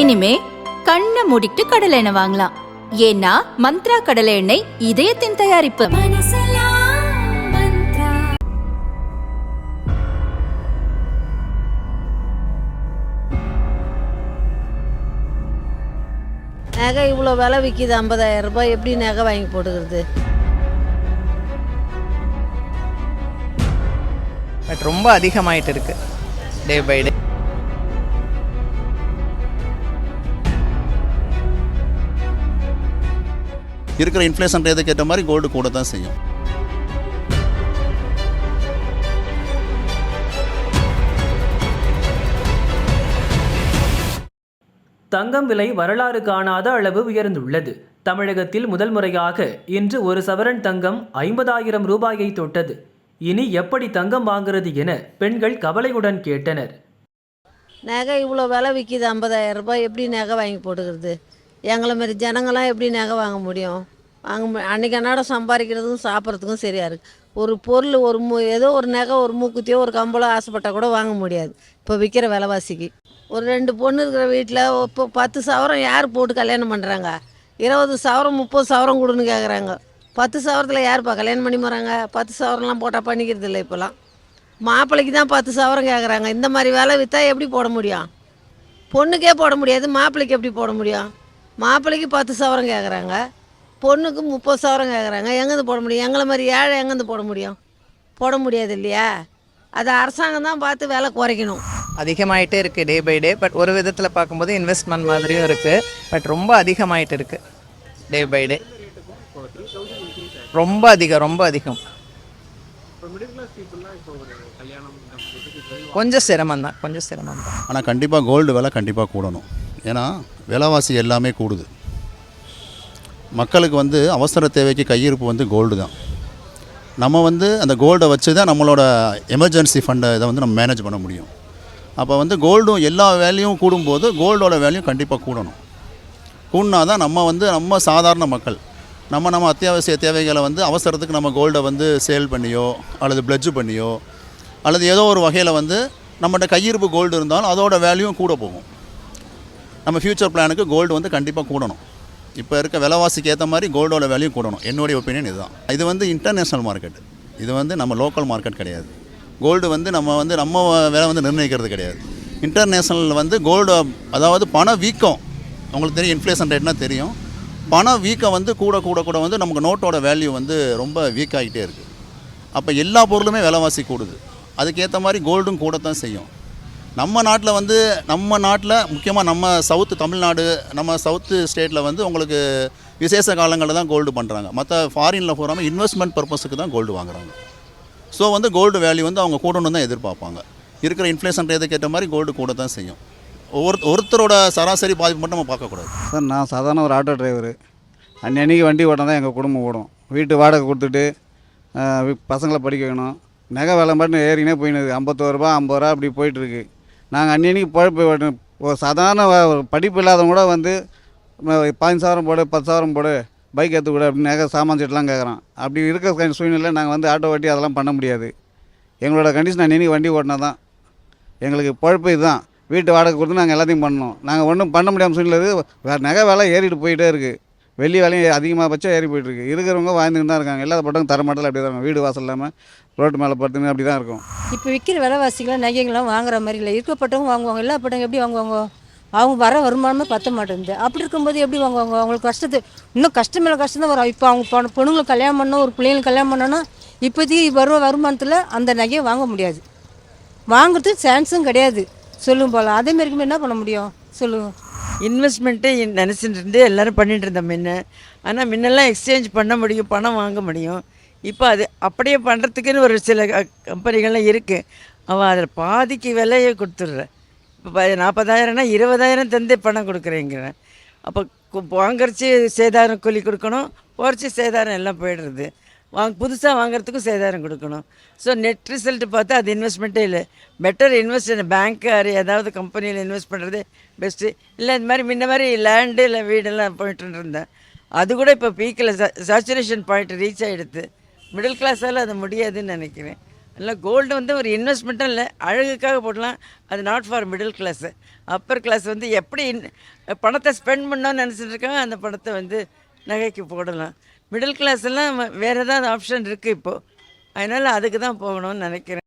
இனிமே கண்ணை மூடிட்டு கடலை எண்ணெய் வாங்கலாம். ஏன்னா மந்த்ரா கடலை எண்ணெய் இதயத்தின் தயாரிப்பு. நகை இவ்வளோ விலை விற்கிது ஐம்பதாயிரம் ரூபாய். எப்படி நகை வாங்கி போட்டுக்கிறது? பட் ரொம்ப அதிகமாயிட்டு இருக்கு டே பை டே இருக்கிற இன்ஃப்ளேஷன் ரேட்டுக்கு ஏற்ற மாதிரி கோல்டு கூட தான் செய்யும். தங்கம் விலை வரலாறு காணாத அளவு உயர்ந்துள்ளது. தமிழகத்தில் முதல் முறையாக இன்று ஒரு சவரன் தங்கம் ஐம்பதாயிரம் ரூபாயை தொட்டது. இனி எப்படி தங்கம் வாங்குறது என பெண்கள் கவலையுடன் கேட்டனர். நகை இவ்வளோ விலை விற்கிது ஐம்பதாயிரம் ரூபாய் எப்படி நகை வாங்கி போட்டுக்கிறது? எங்களை மாதிரி ஜனங்களாம் எப்படி நகை வாங்க முடியும்? வாங்க மு அன்றைக்கி அன்னாடம் சம்பாதிக்கிறதுக்கும் சாப்பிட்றதுக்கும் சரியாக இருக்குது ஒரு பொருள் ஒரு மூ ஏதோ ஒரு நகை ஒரு மூக்குத்தியோ ஒரு கம்பளோ ஆசைப்பட்டால் கூட வாங்க முடியாது. இப்போ விற்கிற விலைவாசிக்கு. ஒரு ரெண்டு பொண்ணு இருக்கிற வீட்டில் இப்போ பத்து சவரம் யார் போட்டு கல்யாணம் பண்ணுறாங்க இருபது சவரம் முப்பது சவரம் கொடுன்னு கேட்குறாங்க பத்து சவரத்தில் யாருப்பா கல்யாணம் பண்ணி போகிறாங்க பத்து சவரம்லாம் போட்டால் பண்ணிக்கிறது இல்லை இப்போலாம். மாப்பிள்ளைக்கு தான் பத்து சவரம் கேட்குறாங்க இந்த மாதிரி விலை விற்றா எப்படி போட முடியும்? பொண்ணுக்கே போட முடியாது மாப்பிள்ளைக்கு எப்படி போட முடியும்? மாப்பிள்ளைக்கு பத்து சவரம் கேட்குறாங்க பொண்ணுக்கு முப்பது சவரம் கேட்குறாங்க எங்கேருந்து போட முடியும்? எங்களை மாதிரி ஏழை எங்கேருந்து போட முடியும்? போட முடியாது இல்லையா? அதை அரசாங்கம் தான் பார்த்து விலை குறைக்கணும். அதிகமாயிட்டே இருக்கு டே பை டே. பட் ஒரு விதத்தில் பார்க்கும்போது இன்வெஸ்ட்மெண்ட் மாதிரியும் இருக்கு. பட் ரொம்ப அதிகமாயிட்டு இருக்கு டே பை டே. ரொம்ப அதிகம் ரொம்ப அதிகம். கொஞ்சம் சிரமம் தான் கொஞ்சம் சிரமம் தான் ஆனால் கண்டிப்பாக கோல்டு விலை கண்டிப்பாக கூடணும். ஏன்னா விலைவாசி எல்லாமே கூடுது. மக்களுக்கு வந்து அவசர தேவைக்கு கையிருப்பு வந்து கோல்டு தான். நம்ம வந்து அந்த கோல்டை வச்சு தான் நம்மளோட எமர்ஜென்சி ஃபண்டை இதை வந்து நம்ம மேனேஜ் பண்ண முடியும். அப்போ வந்து கோல்டும் எல்லா வேல்யூவும் கூடும்போது கோல்டோட வேல்யூ கண்டிப்பாக கூடணும். கூடினா தான் நம்ம வந்து நம்ம சாதாரண மக்கள் நம்ம நம்ம அத்தியாவசிய தேவைகளை வந்து அவசரத்துக்கு நம்ம கோல்டை வந்து சேல் பண்ணியோ அல்லது பிளட்ஜ் பண்ணியோ அல்லது ஏதோ ஒரு வகையில் வந்து நம்மகிட்ட கையிருப்பு கோல்டு இருந்தாலும் அதோட வேல்யூவும் கூட போகும். நம்ம ஃப்யூச்சர் பிளானுக்கு கோல்டு வந்து கண்டிப்பாக கூடணும். இப்போ இருக்க விலைவாசிக்கு ஏற்ற மாதிரி கோல்டோட வேல்யூ கூடணும். என்னுடைய ஒப்பீனியன் இதுதான். இது வந்து இன்டர்நேஷ்னல் மார்க்கெட் இது வந்து நம்ம லோக்கல் மார்க்கெட் கிடையாது. கோல்டு வந்து நம்ம வந்து நம்ம விலை வந்து நிர்ணயிக்கிறது கிடையாது. இன்டர்நேஷ்னல் வந்து கோல்டு அதாவது பண வீக்கம். உங்களுக்கு தெரியும் இன்ஃப்ளேஷன் ரேட்னா தெரியும். பண வீக்கம் வந்து கூட கூட கூட வந்து நமக்கு நோட்டோட வேல்யூ வந்து ரொம்ப வீக் ஆகிட்டே இருக்குது அப்போ எல்லா பொருளுமே விலைவாசி கூடுது. அதுக்கேற்ற மாதிரி கோல்டும் கூட தான் செய்யும். நம்ம நாட்டில் வந்து நம்ம நாட்டில் முக்கியமாக நம்ம சவுத்து தமிழ்நாடு நம்ம சவுத்து ஸ்டேட்டில் வந்து உங்களுக்கு விசேஷ காலங்களில் தான் கோல்டு பண்ணுறாங்க மற்ற ஃபாரினில் போகாமல் இன்வெஸ்ட்மெண்ட் பர்பஸுக்கு தான் கோல்டு வாங்குறாங்க. ஸோ வந்து கோல்டு வேல்யூ வந்து அவங்க கூடணும் தான் எதிர்பார்ப்பாங்க. இருக்கிற இன்ஃப்ளேஷன் ரேட்டுக்கு ஏற்ற மாதிரி கோல்டு கூட தான் செய்யும். ஒவ்வொரு ஒருத்தரோட சராசரி பாதிப்பு மட்டும் நம்ம பார்க்கக்கூடாது. சார் நான் சாதாரண ஒரு ஆட்டோ டிரைவரு அன்னன்னைக்கு வண்டி ஓட்டம் தான் எங்கள் குடும்பம் ஓடும். வீட்டு வாடகை கொடுத்துட்டு பசங்களை படிக்க வைக்கணும். நகை விலை மட்டும் ஏறினே போயினுது. ஐம்பத்தோரு ஐம்பது ரூபா அப்படி போயிட்டுருக்கு நாங்கள் அன்னன்னைக்கு பழப்பு ஓட்டணும் ஒரு சாதாரண படிப்பு இல்லாதவங்க கூட வந்து ம- பதினஞ்சு சவரம் போடு பத்து சவரம் போடு பைக் எடுத்துக்கூட அப்படின்னு நகை சாமான் செட்டுலாம் கேட்குறான். அப்படி இருக்கிற சூழ்நிலையில் நாங்கள் வந்து ஆட்டோ ஓட்டி அதெல்லாம் பண்ண முடியாது. எங்களோட கண்டிஷன் அன்னன்னைக்கு வண்டி ஓட்டினா தான் எங்களுக்கு பழப்பு இதுதான். வீட்டு வாடகை கொடுத்து நாங்கள் எல்லாத்தையும் பண்ணணும். நாங்கள் ஒன்றும் பண்ண முடியாமல் சூழ்நிலை வேறு நகை வேலை ஏறிட்டு போயிட்டே இருக்குது வெள்ளி விலையும் அதிகமாக பட்சம் ஏறி போயிட்டுருக்கு. இருக்கிறவங்க வாழ்ந்துட்டு தான் இருக்காங்க. எல்லாத்த போட்டவங்க தர அப்படி தான் வீடு வாசல் இல்லாமல் ரோட்டு மேலே படுத்துன்னு அப்படி தான் இருக்கும். இப்போ விற்கிற விலைவாசிகளாம் நகைகள்லாம் வாங்குற மாதிரி இல்லை. இருக்கப்பட்டவங்க வாங்குவாங்க. இல்லாப்பட்டவங்க எப்படி வாங்குவாங்க? அவங்க வர வருமானமே பத்த மாட்டேங்குது. அப்படி இருக்கும்போது எப்படி வாங்குவாங்க? அவங்களுக்கு கஷ்டத்து இன்னும் கஷ்டம் மேலே கஷ்டம் தான் வரும். இப்போ அவங்க பொண்ணு பொண்ணுங்களுக்கு கல்யாணம் பண்ணணும் ஒரு பிள்ளைங்களுக்கு கல்யாணம் பண்ணோன்னா இப்போதைக்கு வரும் வருமானத்தில் அந்த நகையை வாங்க முடியாது. வாங்குறதுக்கு சான்ஸும் கிடையாது. சொல்லுங்க போல. அதேமாரிக்குமே என்ன பண்ண முடியும்? சொல்லுங்கள் இன்வெஸ்ட்மெண்ட்டே நினச்சிட்டு இருந்து எல்லோரும் பண்ணிட்டு இருந்தோம் முன்ன. ஆனால் முன்னெல்லாம் எக்ஸ்சேஞ்ச் பண்ண முடியும் பணம் வாங்க முடியும். இப்போ அது அப்படியே பண்ணுறதுக்குன்னு ஒரு சில க- கம்பெனிகள்லாம் இருக்குது அவன் அதில் பாதிக்கு விலையை கொடுத்துட்றேன் இப்போ நாற்பதாயிரம்னா இருபதாயிரம் தந்து பணம் கொடுக்குறேங்கிறேன். அப்போ வாங்குறச்சி வாங்கறச்சு சேதாரம் கூலி கொடுக்கணும் போகிறச்சி சேதாரம் எல்லாம் போயிடுறது. வாங்க புதுசாக வாங்குறதுக்கும் சேதாரம் கொடுக்கணும். ஸோ நெட் ரிசல்ட்டு பார்த்தா அது இன்வெஸ்ட்மெண்ட்டே இல்லை. பெட்டர் இன்வெஸ்ட் இந்த பேங்க்கு ஏதாவது கம்பெனியில் இன்வெஸ்ட் பண்ணுறது பெஸ்ட்டு இல்லை இந்த மாதிரி முன்ன மாதிரி லேண்டு இல்லை வீடெல்லாம் போயிட்டு இருந்தேன் அது கூட இப்போ பீக்கில் சேச்சுரேஷன் பாயிண்ட் ரீச் ஆகிடுது மிடில் கிளாஸால் அது முடியாதுன்னு நினைக்கிறேன். அதில் கோல்டு வந்து ஒரு இன்வெஸ்ட்மெண்ட்டும் இல்லை அழகுக்காக போடலாம். அது not for middle class upper class வந்து எப்படி பணத்தை ஸ்பெண்ட் பண்ணோன்னு நினச்சிட்டு இருக்காங்க அந்த பணத்தை வந்து நகைக்கு போடலாம். மிடில் கிளாஸ் எல்லாம் வேறு ஏதாவது ஆப்ஷன் இருக்குது இப்போது அதனால் அதுக்கு தான் போகணும்னு நினைக்கிறேன்.